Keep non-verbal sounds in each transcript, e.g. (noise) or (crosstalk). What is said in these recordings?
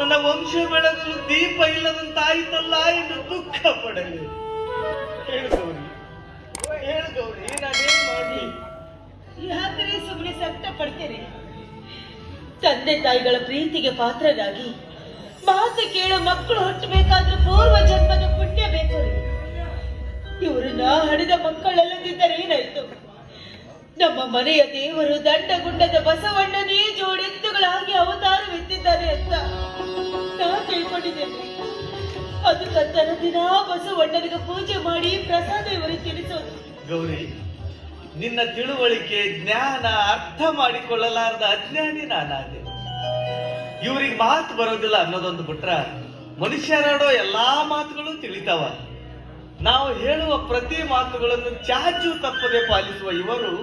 ನನ್ನ ವಂಶ ಬೆಳಗಲು ದೀಪ ಇಲ್ಲದಂತಾಯ್ತಲ್ಲ ಎಂದು ದುಃಖ ಪಡಲಿ. ಪಡ್ತೀರಿ ತಂದೆ ತಾಯಿಗಳ ಪ್ರೀತಿಗೆ ಪಾತ್ರರಾಗಿ ಮಾತು ಕೇಳೋ ಮಕ್ಕಳು ಹುಟ್ಟಬೇಕಾದ್ರೆ ಪೂರ್ವ ಜನ್ಮದ ಪುಣ್ಯ ಬೇಕು. ಇವರು ನಾ ಹಡಿದ ಮಕ್ಕಳಲ್ಲದಿದ್ದರೆ ಏನಾಯ್ತು? ನಮ್ಮ ಮನೆಯ ದೇವರು ದಂಡಗುಂಡದ ಬಸವಣ್ಣನೇ ಜೋಡೆತ್ತುಗಳಾಗಿ ಅವತಾರವೆತ್ತಿದ್ದಾರೆ ಅಂತ. ಅದಕ್ಕಂತ ದಿನ ಬಸವಣ್ಣನಿಗೆ ಪೂಜೆ ಮಾಡಿ ಪ್ರಸಾದ ಇವರಿಗೆ ತಿಳಿಸೋದು ಗೌರಿ, ನಿನ್ನ ತಿಳುವಳಿಕೆ ಜ್ಞಾನ ಅರ್ಥ ಮಾಡಿಕೊಳ್ಳಲಾರದ ಅಜ್ಞಾನಿ ನಾನಾದೆ. ಇವ್ರಿಗೆ ಮಾತು ಬರೋದಿಲ್ಲ ಅನ್ನೋದೊಂದು ಬಿಟ್ರ ಮನುಷ್ಯರಾಡೋ ಎಲ್ಲಾ ಮಾತುಗಳು ತಿಳಿತಾವ. ನಾವು ಹೇಳುವ ಪ್ರತಿ ಮಾತುಗಳನ್ನು ಚಾಚು ತಪ್ಪದೆ ಪಾಲಿಸುವ ಇವರು,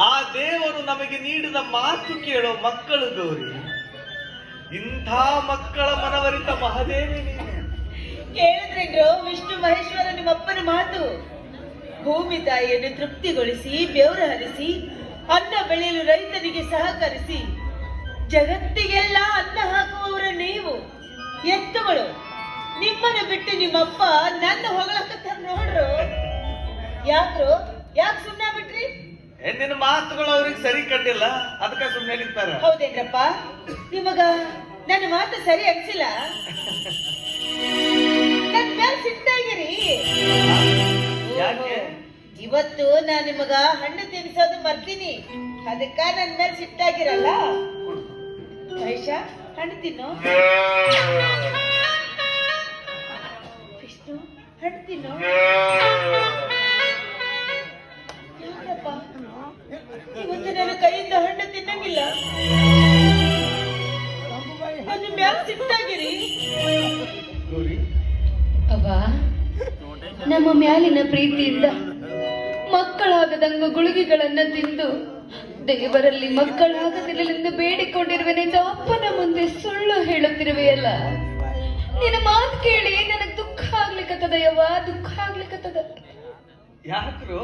ಆ ದೇವರು ನಮಗೆ ನೀಡಿದ ಮಾತು ಕೇಳೋ ಮಕ್ಕಳು ಗೌರಿ. ಇಂಥ ಮಕ್ಕಳ ಮನವರಿತ ಮಹದೇವಿ ನೀನು ಕೇಳಿದ್ರೇನ್ರು ವಿಷ್ಣು ಮಹೇಶ್ವರ ನಿಮ್ಮಪ್ಪನ ಮಾತು. ಭೂಮಿ ತಾಯಿಯನ್ನು ತೃಪ್ತಿಗೊಳಿಸಿ ಬೆವರು ಹರಿಸಿ ಅನ್ನ ಬೆಳೆಯಲು ರೈತನಿಗೆ ಸಹಕರಿಸಿ ಜಗತ್ತಿಗೆಲ್ಲ ಅನ್ನ ಹಾಕುವವರು ನೀವು. ಎತ್ತುಗಳು ನಿಮ್ಮನ್ನ ಬಿಟ್ಟು ನಿಮ್ಮಪ್ಪ ನನ್ನ ಹೊಗಳಕತ್ತಾರ ನೋಡ್ರು. ಯಾಕ್ರು? ಯಾಕೆ ಸುಮ್ಮನೆ ಬಿಟ್ರಿ ಹೆಣ್ಣಿನ ಮಾತುಗಳು ಅವ್ರಿಗೆ ಸರಿ ಕಂಡಿಲ್ಲ ಅದಕ್ಕೆ ಸುಮ್ಮನೆ ನಿಂತಾರ. ಹೌದೇನ್ರಪ್ಪ? ನಿಮಗ ನನ್ನ ಮಾತು ಸರಿ ಅನ್ಸಿಲ್ಲ? (laughs) ನನ್ ಮೇಲೆ ಸಿಟ್ಟಾಗಿರಿ ಯಾಕೆ? ಇವತ್ತು ನಾ ನಿಮಗ ಹಣ್ಣು ತಿನ್ಸೋದು ಮರ್ತೀನಿ. ಅದಕ್ಕ ನನ್ ಮೇಲೆ ಸಿಟ್ಟಾಗಿರಲ್ಲ ಐಶಾ ಹಣ್ಣು ತಿನ್ನು. ನಮ್ಮ ಮ್ಯಾಲಿನ ಪ್ರೀತಿಯಿಂದ ಮಕ್ಕಳಾಗದಂಗ ಗುಳಿಗೆಗಳನ್ನ ತಿಂದು ದೇವರಲ್ಲಿ ಮಕ್ಕಳಾಗದಿರಲೆಂದು ಬೇಡಿಕೊಂಡಿರುವೆನೆಂದು ಅಪ್ಪನ ಮುಂದೆ ಸುಳ್ಳು ಹೇಳುತ್ತಿರುವೆಯಲ್ಲ. ನಿನ್ನ ಮಾತು ಕೇಳಿ ನನಗೆ ದುಃಖ ಆಗ್ಲಿಕ್ಕತ್ತದ ಯವ್ವ, ದುಃಖ ಆಗ್ಲಿಕ್ಕತ್ತದ ಯಾಕ್ರು?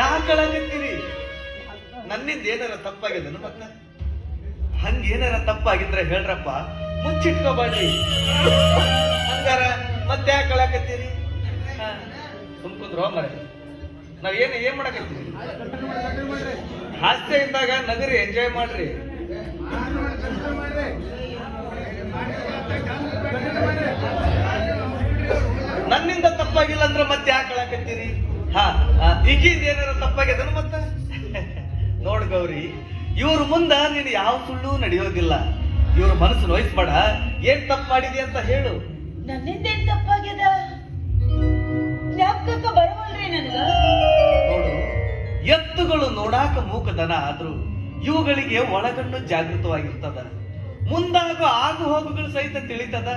ಯಾಕಳಾಗತ್ತೀರಿ? ನನ್ನಿಂದ ಏನಾರ ತಪ್ಪಾಗಿದನು ಮತ್ತ ಹಂಗೇನಾರ ತಪ್ಪಾಗಿದ್ರೆ ಹೇಳ್ರಪ್ಪ, ಮುಚ್ಚಿಟ್ಕೋಬೇಡ್ರಿ. ಸುಮ್ಕುಂದ್ರ ಮರ ನಾವ್ ಏನ್ ಏನ್ ಮಾಡಕತ್ತೀರಿ ಹಾಸ್ಯ ಇದ್ದಾಗ ನಗರಿ ಎಂಜಾಯ್ ಮಾಡ್ರಿ. ನನ್ನಿಂದ ತಪ್ಪಾಗಿಲ್ಲ ಅಂದ್ರೆ ಮತ್ತೆ ಯಾಕೆ ಕಳಕತ್ತೀರಿ ಹಾ ಈಗಿಂದ ಏನಾರ ತಪ್ಪಾಗ್ಯದನು ಮತ್ತ? ನೋಡ್ ಗೌರಿ, ಇವ್ರ ಮುಂದ ನೀನು ಯಾವ ಸುಳ್ಳು ನಡೆಯೋದಿಲ್ಲ. ಇವ್ರ ಮನಸ್ಸು ನೋಯಿಸ್ಬೇಡ. ಏನ್ ತಪ್ಪು ಮಾಡಿದಿ ಅಂತ ಹೇಳು. ನನ್ನಿಂದೇನ್ ಎತ್ತುಗಳು ನೋಡಾಕ ಮೂಕದನ ಆದ್ರೂ ಇವುಗಳಿಗೆ ಒಳಗಣ್ಣು ಜಾಗೃತವಾಗಿರ್ತದ. ಮುಂದಾಗೋ ಆಗು ಹೋಗುಗಳು ಸಹಿತ ತಿಳಿತದ.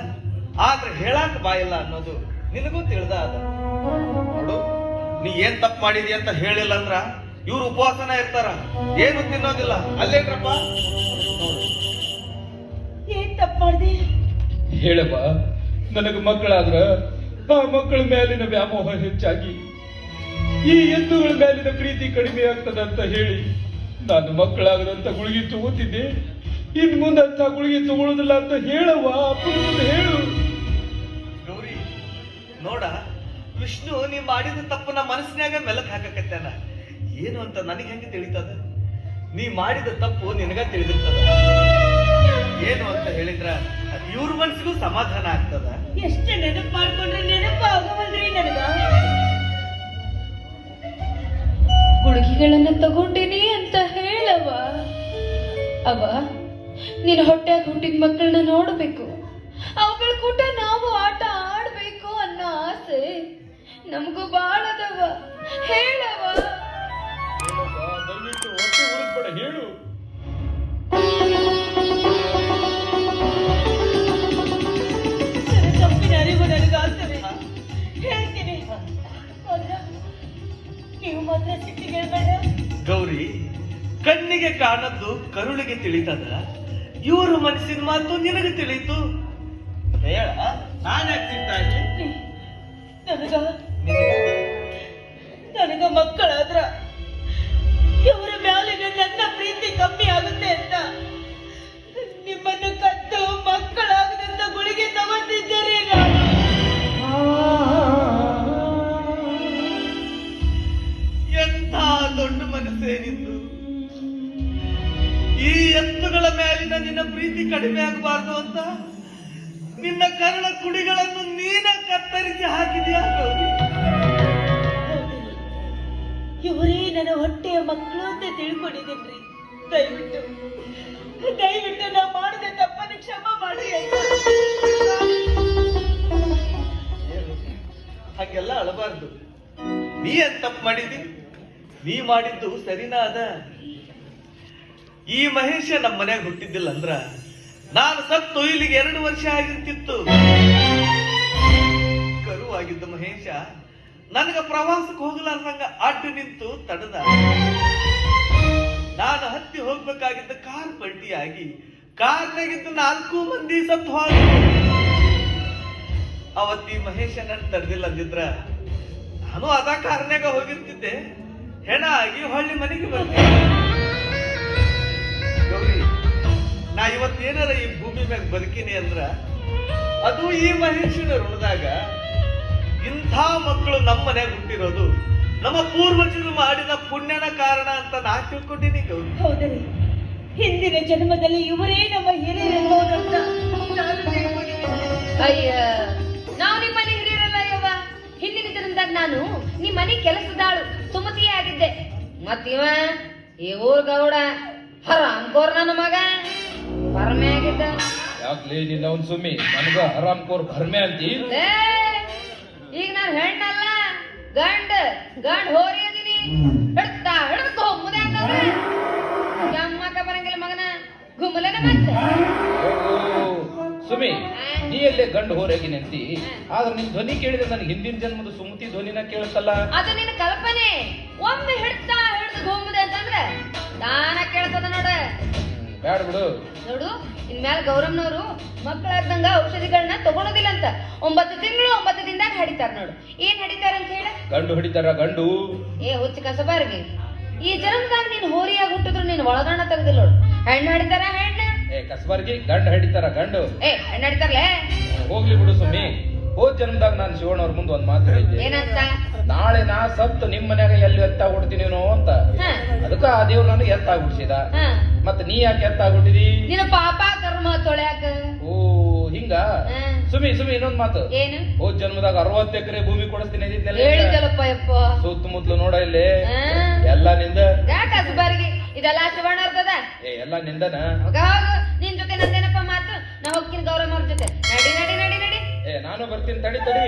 ಆದ್ರೆ ಹೇಳಾಕ ಬಾಯಿಲ್ಲ ಅನ್ನೋದು ನಿನಗೂ ತಿಳಿದ ಅದ ನೋಡು ನೀ ಏನ್ ತಪ್ಪು ಮಾಡಿದಿ ಅಂತ ಹೇಳಿಲ್ಲ ಅಂದ್ರ ಇವ್ರು ಉಪವಾಸನ ಇರ್ತಾರ. ಏನು ತಿನ್ನೋದಿಲ್ಲ. ಅಲ್ಲೇನ್ರಪ್ಪ ಏನ್ ತಪ್ಪು ಮಾಡಿದಿ? ಹೇಳಪ್ಪ ನನಗ ಮಕ್ಕಳಾದ್ರ ಆ ಮಕ್ಕಳ ಮೇಲಿನ ವ್ಯಾಮೋಹ ಹೆಚ್ಚಾಗಿ ಈ ಎತ್ತುಗಳ ಮೇಲಿನ ಪ್ರೀತಿ ಕಡಿಮೆ ಆಗ್ತದೆ ಅಂತ ಹೇಳಿ ನಾನು ಮಕ್ಕಳಾಗದಂತ ಗುಳಿಗೆ ತಗೋತಿದ್ದೆ. ಇನ್ ಮುಂದೆ ಅಂತ ಗುಳಿಗೆ ತಗೊಳ್ಳೋದಿಲ್ಲ ಅಂತ ಹೇಳವ್ವ ಅಪ್ಪ ಮುಂದೆ ಹೇಳು. ಗೌರಿ ನೋಡ ವಿಷ್ಣು ನೀ ಮಾಡಿದ ತಪ್ಪನ್ನ ಮನಸ್ಸಿನಾಗ ಮೆಲಕ್ ಹಾಕಕತ್ತಾನ? ಏನು ಅಂತ ನನಗೆ ಹೆಂಗೆ ತಿಳಿತದ? ನೀ ಮಾಡಿದ ತಪ್ಪು ನಿನಗ ತಿಳಿದಿರ್ತದ. ಏನು ಅಂತ ಹೇಳಿದ್ರ ಇವ್ರ ಮನ್ಸಿಗೂ ಸಮಾಧಾನ ಆಗ್ತದ. ಎಷ್ಟು ನೆನಪು ಮಾಡ್ಕೊಂಡ್ರೆ ಗುಳಿಗೆಗಳನ್ನ ತಗೊಂಡಿನಿ ಅಂತ ಹೇಳವ ಅವ ನೀನು ಹೊಟ್ಟೆಯಾಗ ಹುಟ್ಟಿದ ಮಕ್ಕಳನ್ನ ನೋಡಬೇಕು. ಅವುಗಳ ಕೂಟ ನಾವು ಆಟ ಗೌರಿ ಕಣ್ಣಿಗೆ ಕಾಣದ್ದು ಕರುಳಿಗೆ ತಿಳಿತದ ಇವ್ರ ಮನಸ್ಸಿನ ಮಾತು ನಿನಗೆ ತಿಳಿತು ಹೇಳ, ನಾನು ಯಾಕೆ? ನನಗ ನನಗ ಪ್ರೀತಿ ಕಡಿಮೆ ಆಗಬಾರ್ದು ಅಂತ? ನಿನ್ನ ಕರ್ಣ ಕುಡಿಗಳನ್ನು ನೀನ ಕತ್ತರಿಸಿ ಹಾಕಿದ್ಯಾ? ಇವರೇ ನನ್ನ ಹೊಟ್ಟೆಯ ಮಕ್ಕಳು ಅಂತ ತಿಳ್ಕೊಂಡಿದ್ದೀನಿ ದಯವಿಟ್ಟು ದಯವಿಟ್ಟು ನಾ ಮಾಡಿದ ತಪ್ಪನ್ನು ಕ್ಷಮ ಮಾಡಿ. ಹಾಗೆಲ್ಲ ಅಳಬಾರ್ದು. ನೀ ಏನ್ ತಪ್ಪು ಮಾಡಿದಿ? ನೀ ಮಾಡಿದ್ದು ಸರಿನಾ ಅದ ಈ ಮಹೇಶ ನಮ್ಮ ಮನ್ಯಾಗ ಹುಟ್ಟಿದ್ದಿಲ್ಲ ಅಂದ್ರ ನಾನು ಸತ್ತು ಇಲ್ಲಿಗೆ ಎರಡು ವರ್ಷ ಆಗಿರ್ತಿತ್ತು. ಕರುವಾಗಿದ್ದ ಮಹೇಶ ನನಗ ಪ್ರವಾಸಕ್ಕೆ ಹೋಗಲಾರ್ದಂಗ ಅಡ್ಡು ನಿಂತು ತಡದ. ನಾನು ಹತ್ತಿ ಹೋಗ್ಬೇಕಾಗಿದ್ದ ಕಾರ್ ಪಲ್ಟಿಯಾಗಿ ಕಾರ್ನಾಗಿದ್ದ ನಾಲ್ಕು ಮಂದಿ ಸತ್ತು ಹೋಗಿ ಅವತ್ತಿ ಮಹೇಶ ನನ್ನ ತಡೆದಿಲ್ಲ ಅಂದಿದ್ರ ನಾನು ಅದ ಕಾರ್ನಾಗ ಹೋಗಿರ್ತಿದ್ದೆ. ಹೆಣ ಆಗಿ ಹೊಳ್ಳಿ ಮನೆಗೆ ಬರ್ತೀನಿ ನಾ ಇವತ್ತೇನಾರ ಈ ಭೂಮಿ ಮ್ಯಾಗ ಬದುಕಿನಿ ಅಂದ್ರ ಅದು ಈ ಮಹೇಶನ ಋಣದಾಗ ಇಂಥ ಮಕ್ಕಳು ನಮ್ಮ ಮನೆಯಾಗ ಹುಟ್ಟಿರೋದು. ನಮ್ಮ ಪೂರ್ವಜರು ಮಾಡಿದ ಪುಣ್ಯನ ಕಾರಣ ಅಂತ ನಾ ತಿಳ್ಕೊಂಡಿನಿ ಗೌರಿ. ಹೌದರಿ. ಹಿಂದಿನ ಜನ್ಮದಲ್ಲಿ ಇವರೇ ನಮ್ಮ ಹಿರಿಯರು ಅಯ್ಯ ನಾವು ನಿಮ್ಮ ಮನೆ ಹಿರಿಯರಲ್ಲ ಯವ್ವ. ಹಿಂದಿನ ಜನ್ಮದಾಗ ನಾನು ನಿಮ್ಮ ಮನೆ ಕೆಲಸದಾಳು ಸುಮತಿಯೇ ಆಗಿದ್ದೆ. ಮತ್ತಿವ ಈ ಊರ್ ಗೌಡ ಹರಾಮ್ಕೋರ್ ನನ್ನ ಮಗ. ಪರಮೆ ಆಗಿದ್ದ. ಯಾಕ್ಲೇ ನಿನ್ನ ಒಂದ್ ಸುಮ್ಮಿ ನನಗ ಆರಾಮ್ ಕೋರ್ ಭರ್ಮೆ ಅಂತಿ? ಲೇ, ಈಗ ನಾನು ಹೆಣ್ಣಲ್ಲ. ಗಂಡ ಗಂಡ ಹೋರಿ ಅದೀನಿ. ಹಿಡ್ತಾ ಹಿಡ್ಕೊ ಮುದೆ ಅಂತಂದ್ರೆ. ಗಮ್ಮಕ್ಕ ಬರಂಗಿಲ್ಲ ಮಗನ. ಗುಮ್ಮಲನ ಮತ್ತೆ. ಸುಮಿ ನೀ ಎಲ್ಲೇ ಗಂಡು ಹೋರಾಗಿ ನಿಂತಿ ಆದ್ರೆ ನಿನ್ ಧ್ವನಿ ಕೇಳಿದ್ರೆ ನನಗೆ ಹಿಂದಿನ ಜನ್ಮದ ಸುಮತಿ ಧ್ವನಿನ ಕೇಳಿಸಲ್ಲ? ಅದು ನಿನ್ನ ಕಲ್ಪನೆ. ಒಮ್ಮೆ ಹಿಡ್ತಾ ಹಿಡ್ದು ಗುಮ್ಮದೆ ಅಂತಂದ್ರೆ ದಾನ ಕೇಳ್ತದ ನೋಡ. ಬ್ಯಾಡ ಬಿಡು. ನೋಡು ಇನ್ಮ್ಯಾಲ ಗೌರಮ್ನವರು ಮಕ್ಕಳಾಗ್ದಂಗ ಔಷಧಿಗಳನ್ನ ತಗೊಳೋದಿಲ್ಲ ಅಂತ ಒಂಬತ್ತು ತಿಂಗಳು ಒಂಬತ್ತು ದಿನದಾಗ ಹಡಿತಾರ ನೋಡು. ಏನ್ ಹಡಿತಾರ ಅಂತ ಹೇಳ? ಗಂಡು ಹಿಡಿತಾರ ಗಂಡು. ಏ ಹುಚ್ಚ ಕಸಬಾರ್ಗೆ ಈ ಜನ್ಮದಾಗ ನೀನ್ ಹೋರಿಯಾಗಿ ಹುಟ್ಟಿದ್ರು ನೀನ್ ಒಳಗಣ್ಣ ತೆಗ್ದಿಲ್ಲ ನೋಡು. ಹೆಣ್ಣು ಹಡಿತಾರ ಹೆಣ್ಣು? ಏ ಕಸಬಾರ್ಗಿ ಗಂಡು ಹಡಿತಾರ ಗಂಡು. ಏ ಹೆಣ್ಣು ಹಡಿತಾರಲೇ? ಹೋಗ್ಲಿ ಬಿಡು ಸುಮ್ಮಿ ಹೋದ್ ಜನ್ಮದಾಗ ನಾನು ಶಿವಣ್ಣವ್ರ ಮುಂದೆ ಒಂದ್ ಮಾತು ಹೇಳಿದ್ದೆ. ಏನಂತ? ನಾಳೆ ನಾ ಸತ್ತು ನಿಮ್ ಮನ್ಯಾಗ ಎಲ್ಲಿ ಎತ್ತಾಗ್ಬಿಡ್ತೀನೇನೋ ಅಂತ. ಅದಕ್ಕ ಆ ದೇವ್ರು ನನಗೆ ಎತ್ತಾಗ್ಬಿಡ್ಸಿದ ಮತ್ತ ನೀ ಯಾಕೆ ಎತ್ತಾಗ್ಬಿಟ್ಟಿದಿ ನಿನ್ನ ಪಾಪ ಕರ್ಮ ತೊಳ್ಯಾಕ. ಓ ಹಿಂಗ? ಸುಮಿ ಸುಮಿ ಇನ್ನೊಂದ್ ಮಾತು. ಏನು? ಹೋದ್ ಜನ್ಮದಾಗ ಅರವತ್ತು ಎಕರೆ ಭೂಮಿ ಕೊಡಿಸ್ತೀನಿ. ಹೇಳಿದ್ದಲ್ಲಪ್ಪ ಯಪ್ಪ. ಸುತ್ತಮುತ್ತಲು ನೋಡ ಇಲ್ಲಿ. ಎಲ್ಲ ನಿಂದ? ಯಾಕ ಸುಬಾರಿಗೆ. ಇದೆಲ್ಲ ಸುವರ್ಣ ಇರ್ತದ ಏ ಎಲ್ಲ ನಿಂದನ? ನಿನ್ ಜೊತೆ ನಂದೇನಪ್ಪ ಮಾತು? ನಾ ಹೋಗ್ತೀನಿ ಗೌರಮ್ಮ ಅವ್ರ ಜೊತೆ. ನಡಿ ನಡಿ ನಡಿ ನಡಿ. ಏ ನಾನು ಬರ್ತೀನಿ. ತಡಿ ತಡಿ.